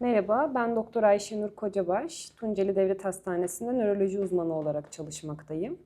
Merhaba, ben Doktor Ayşenur Kocabaş. Tunceli Devlet Hastanesi'nde nöroloji uzmanı olarak çalışmaktayım.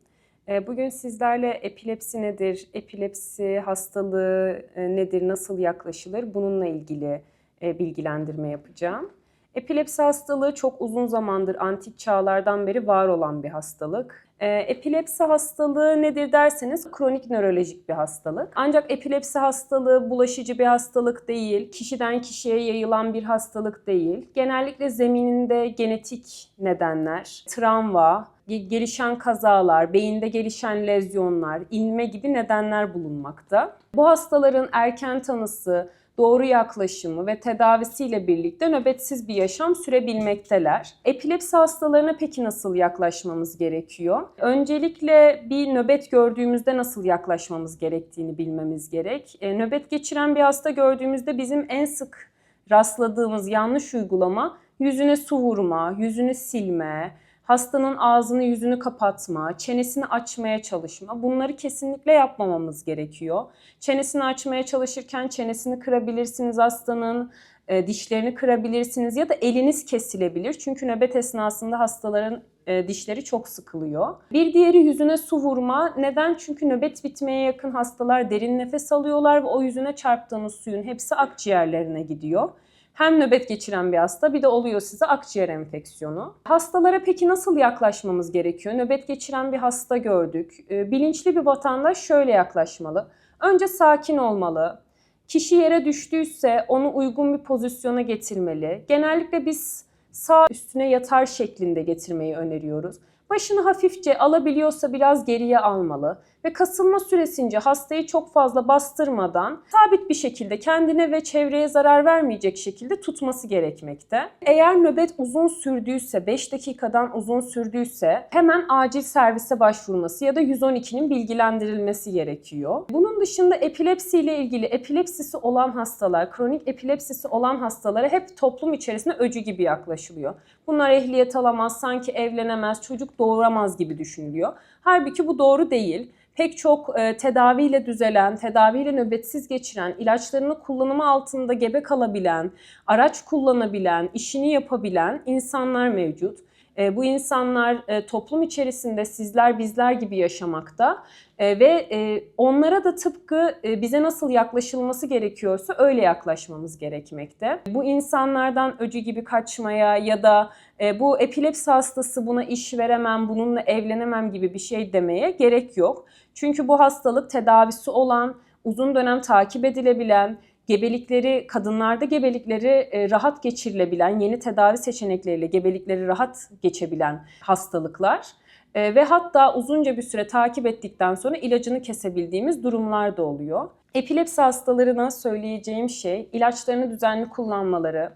Ee, Bugün sizlerle epilepsi nedir, epilepsi hastalığı e, nedir, nasıl yaklaşılır bununla ilgili e, bilgilendirme yapacağım. Epilepsi hastalığı çok uzun zamandır antik çağlardan beri var olan bir hastalık. Ee, Epilepsi hastalığı nedir derseniz kronik nörolojik bir hastalık. Ancak epilepsi hastalığı bulaşıcı bir hastalık değil, kişiden kişiye yayılan bir hastalık değil. Genellikle zemininde genetik nedenler, travma, ge- gelişen kazalar, beyinde gelişen lezyonlar, inme gibi nedenler bulunmakta. Bu hastaların erken tanısı, doğru yaklaşımı ve tedavisiyle birlikte nöbetsiz bir yaşam sürebilmekteler. Epilepsi hastalarına peki nasıl yaklaşmamız gerekiyor? Öncelikle bir nöbet gördüğümüzde nasıl yaklaşmamız gerektiğini bilmemiz gerek. E, nöbet geçiren bir hasta gördüğümüzde bizim en sık rastladığımız yanlış uygulama yüzüne su vurma, yüzünü silme, hastanın ağzını yüzünü kapatma, çenesini açmaya çalışma. Bunları kesinlikle yapmamamız gerekiyor. Çenesini açmaya çalışırken çenesini kırabilirsiniz hastanın, e, dişlerini kırabilirsiniz ya da eliniz kesilebilir. Çünkü nöbet esnasında hastaların e, dişleri çok sıkılıyor. Bir diğeri yüzüne su vurma. Neden? Çünkü nöbet bitmeye yakın hastalar derin nefes alıyorlar ve o yüzüne çarptığınız suyun hepsi akciğerlerine gidiyor. Hem nöbet geçiren bir hasta bir de oluyor size akciğer enfeksiyonu. Hastalara peki nasıl yaklaşmamız gerekiyor? Nöbet geçiren bir hasta gördük. Ee, Bilinçli bir vatandaş şöyle yaklaşmalı. Önce sakin olmalı. Kişi yere düştüyse onu uygun bir pozisyona getirmeli. Genellikle biz sağ üstüne yatar şeklinde getirmeyi öneriyoruz. Başını hafifçe alabiliyorsa biraz geriye almalı ve kasılma süresince hastayı çok fazla bastırmadan sabit bir şekilde kendine ve çevreye zarar vermeyecek şekilde tutması gerekmekte. Eğer nöbet uzun sürdüyse, 5 dakikadan uzun sürdüyse hemen acil servise başvurması ya da 112'nin bilgilendirilmesi gerekiyor. Bunun dışında epilepsi ile ilgili epilepsisi olan hastalar, kronik epilepsisi olan hastalara hep toplum içerisinde öcü gibi yaklaşılıyor. Bunlar ehliyet alamaz, sanki evlenemez, çocuk doğuramaz gibi düşünülüyor. Halbuki bu doğru değil pek çok e, tedaviyle düzelen, tedaviyle nöbetsiz geçiren, ilaçlarını kullanımı altında gebe kalabilen, araç kullanabilen, işini yapabilen insanlar mevcut. E, bu insanlar e, toplum içerisinde sizler bizler gibi yaşamakta E, ve e, onlara da tıpkı e, bize nasıl yaklaşılması gerekiyorsa öyle yaklaşmamız gerekmekte. Bu insanlardan öcü gibi kaçmaya ya da e, bu epilepsi hastası buna iş veremem, bununla evlenemem gibi bir şey demeye gerek yok. Çünkü bu hastalık tedavisi olan, uzun dönem takip edilebilen, gebelikleri, kadınlarda gebelikleri e, rahat geçirilebilen, yeni tedavi seçenekleriyle gebelikleri rahat geçebilen hastalıklar. E, ve hatta uzunca bir süre takip ettikten sonra ilacını kesebildiğimiz durumlar da oluyor. Epilepsi hastalarına söyleyeceğim şey ilaçlarını düzenli kullanmaları,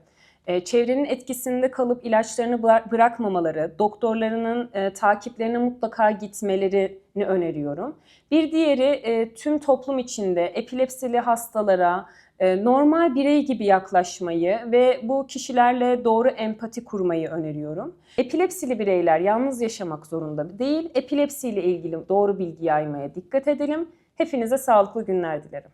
e, çevrenin etkisinde kalıp ilaçlarını bıra- bırakmamaları, doktorlarının takiplerine mutlaka gitmelerini öneriyorum. Bir diğeri tüm toplum içinde epilepsili hastalara normal birey gibi yaklaşmayı ve bu kişilerle doğru empati kurmayı öneriyorum. Epilepsili bireyler yalnız yaşamak zorunda değil, epilepsiyle ilgili doğru bilgi yaymaya dikkat edelim. Hepinize sağlıklı günler dilerim.